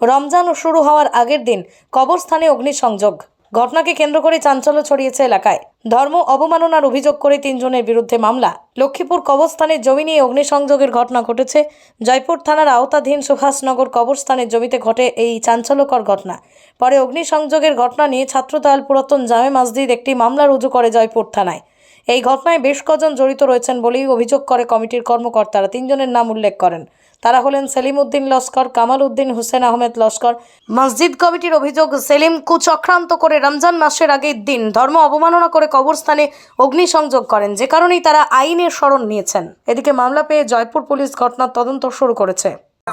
রমজান শুরু হওয়ার আগের দিন কবরস্থানে অগ্নিসংযোগ। ঘটনাকে কেন্দ্র করে চাঞ্চল্য ছড়িয়েছে এলাকায়। ধর্ম অবমাননার অভিযোগ করে তিনজনের বিরুদ্ধে মামলা। লক্ষ্মীপুর কবরস্থানের জমি নিয়ে অগ্নিসংযোগের ঘটনা ঘটেছে। জয়পুর থানার আওতাধীন সুভাষনগর কবরস্থানের জমিতে ঘটে এই চাঞ্চল্যকর ঘটনা। পরে অগ্নিসংযোগের ঘটনা নিয়ে ছাত্রদল পুরাতন জামে মসজিদ একটি মামলা রুজু করে জয়পুর থানায়। এই ঘটনায় বেশ কজন জড়িত রয়েছেন বলেই অভিযোগ করে কমিটির কর্মকর্তারা। তিনজনের নাম উল্লেখ করেন। তারা হলেন সেলিম উদ্দিন লস্কর কামাল উদ্দিন হুসেন আহমেদ লস্কর। মসজিদ কমিটির অভিযোগ সেলিম কুচক্রান্ত করে রমজান মাসের আগের দিন ধর্ম অবমাননা করে কবরস্থানে অগ্নিসংযোগ করেন যে কারণেই তারা আইনের শরণ নিয়েছেন। এদিকে মামলা পেয়ে জয়পুর পুলিশ ঘটনার তদন্ত শুরু করেছে।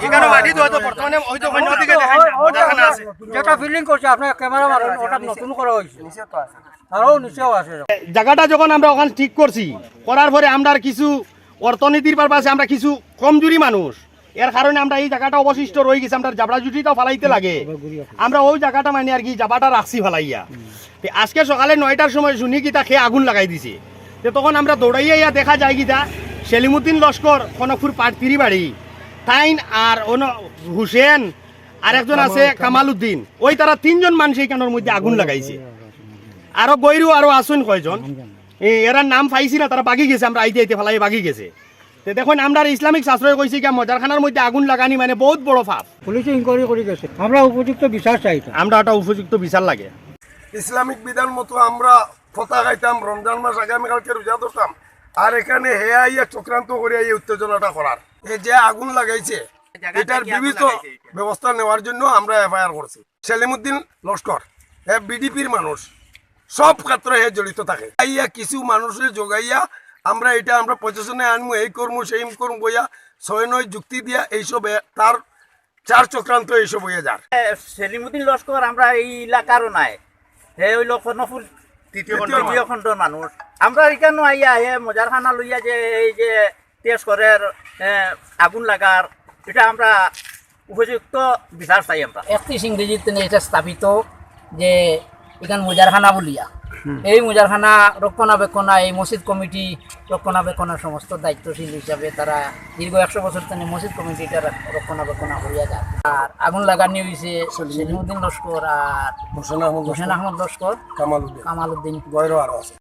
এখানে মাটি হয়তো বর্তমানে ওই তো অন্যদিকে দেখাই আছে। যেটা ফিল্ডিং করছে আপনার ক্যামেরা মারুন ওটা নতুন করা হয়েছে। আরও নিচেও আছে। জায়গাটা যখন আমরা ওখানে ঠিক করছি করার পরে আমরা আর কিছু অর্থনীতির পারপাসে আমরা কিছু কমজোরি মানুষ এর কারণে আমরা এই জায়গাটা অবশিষ্ট রয়ে গেছি আমরা জাবড়া জুটিটাও ফালাইতে লাগে। আমরা ওই জায়গাটা মানে আর কি জাবাটা রাখছি ফালাইয়া। আজকে সকালে নয়টার সময় শুনি কি তা খেয়ে আগুন লাগাই দিছে। তো তখন আমরা দৌড়াইয়া ইয়া দেখা যায় কি তা সেলিমুদ্দিন লস্কর খনকপুর পাটতিরি বাড়ি তাইন আর অন হুসেন আর একজন আছে কামাল উদ্দিন ওই তারা তিনজন মানুষ এইখানের মধ্যে আগুন লাগাইছে। আরও গৈরু আরও আসুন কয়জন। এরা নাম পাইছি না তারা বাগি গেছে আমরা আইতে আইতে ফেলাই বাগি গেছে। তে দেখুন আমরা ইসলামিক শাস্ত্রই কইছি কি মজারখানার মধ্যে আগুন লাগানি মানে বহুত বড় পাপ। পুলিশে ইনকোয়ারি করে গেছে। আমরা উপযুক্ত বিচার চাইতাম আমরা একটা উপযুক্ত বিচার লাগে। ইসলামিক বিধান মতো আমরা ফতা খাইতাম রমজান মাস আগামীকালকে রোজা ধরতাম আর এখানে হেয়া ইয়া চক্রান্ত করে এই উত্তেজনাটা করার। এই যে আগুন লাগাইছে এটার বিবিধ ব্যবস্থা নেওয়ার জন্য আমরা এফআইআর করছি। সেলিমুদ্দিন লস্কর হ্যাঁ বিডিপির মানুষ। সব ক্ষেত্রে হে জড়িত থাকে। ইয়া কিছু মানুষের যোগাইয়া আমরা এটা আমরা প্রশাসনে আনব এই করব সেই করব বইয়া ছয় নয় যুক্তি দিয়া এইসব তার চার চক্রান্ত এইসব হয়ে যার। সেলিমুদ্দিন লস্কর আমরা এই এলাকারও নাই। হে হইল তৃতীয় মানুষ। আমরা এখানে আইয়া হে মজারখানা লইয়া যে এই যে তেজ করে আগুন লাগার এটা আমরা উপযুক্ত বিচার চাই আমরা। একত্রিশ ইংরেজিতে এটা স্থাপিত যে এখান মুজারখানা বলিয়া। এই মুজারখানা রক্ষণাবেক্ষণা এই মসজিদ কমিটি রক্ষণাবেক্ষণের সমস্ত দায়িত্বশীল হিসাবে তারা দীর্ঘ একশো বছর তিনি মসজিদ কমিটিটা রক্ষণাবেক্ষণা করিয়া যায় আর আগুন লাগানি হয়েছে সেলিমুদ্দিন লস্কর আর হোসেন আহমদ হোসেন আহমদ লস্কর কামাল উদ্দিন। কামাল উদ্দিন। গয়রও আরও আছে।